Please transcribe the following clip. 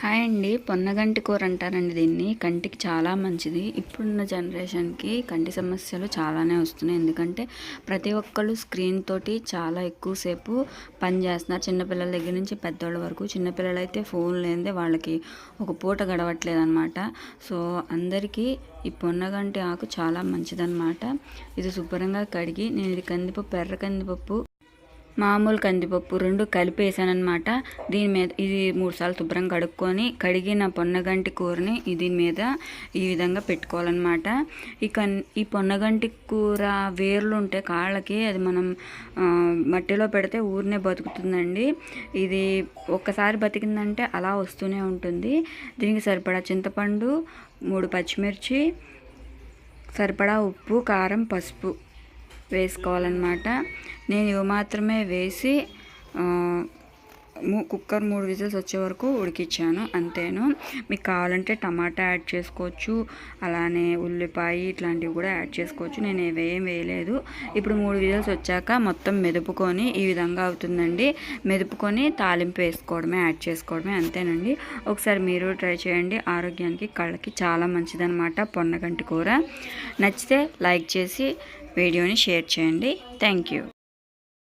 Hi అండి. పొన్నగంటి కూర అంటారండి దీన్ని. కంటికి చాలా మంచిది. ఇప్పుడున్న జనరేషన్కి కంటి సమస్యలు చాలానే వస్తున్నాయి. ఎందుకంటే ప్రతి ఒక్కళ్ళు స్క్రీన్ తోటి చాలా ఎక్కువసేపు పని చేస్తున్నారు. చిన్నపిల్లల దగ్గర నుంచి పెద్దవాళ్ళ వరకు. చిన్నపిల్లలు అయితే ఫోన్ లేనిదే వాళ్ళకి ఒక పూట గడవట్లేదు అనమాట సో అందరికీ ఈ పొన్నగంటి ఆకు చాలా మంచిదన్నమాట. ఇది శుభ్రంగా కడిగి నేను ఇది కందిపప్పు ఎర్ర కందిపప్పు మామూలు కందిపప్పు రెండు కలిపేసాను అనమాట దీని మీద ఇది మూడు సార్లు శుభ్రం కడుక్కొని కడిగిన పొన్నగంటి కూరని దీని మీద ఈ విధంగా పెట్టుకోవాలన్నమాట. ఈ కన్ ఈ పొన్నగంటి కూర వేర్లు ఉంటే కాళ్ళకి అది మనం మట్టిలో పెడితే ఊరినే బతుకుతుందండి. ఇది ఒక్కసారి బతికిందంటే అలా వస్తూనే ఉంటుంది. దీనికి సరిపడా చింతపండు మూడు పచ్చిమిర్చి సరిపడా ఉప్పు కారం పసుపు. వేసుకోవాలన్నమాట. నేను ఇవి మాత్రమే వేసి కుక్కర్ మూడు విజిల్స్ వచ్చే వరకు ఉడికిచ్చాను. అంతేను. మీకు కావాలంటే టమాటా యాడ్ చేసుకోవచ్చు. అలానే ఉల్లిపాయ ఇట్లాంటివి కూడా యాడ్ చేసుకోవచ్చు. నేను ఏవేం వేయలేదు. ఇప్పుడు మూడు విజిల్స్ వచ్చాక మొత్తం మెదుపుకొని ఈ విధంగా అవుతుందండి. మెదుపుకొని తాలింపు వేసుకోవడమే యాడ్ చేసుకోవడమే అంతేనండి. ఒకసారి మీరు ట్రై చేయండి. ఆరోగ్యానికి కళ్ళకి చాలా మంచిదనమాట పొన్నగంటి కూర. నచ్చితే లైక్ చేసి వీడియోని షేర్ చేయండి. Thank you.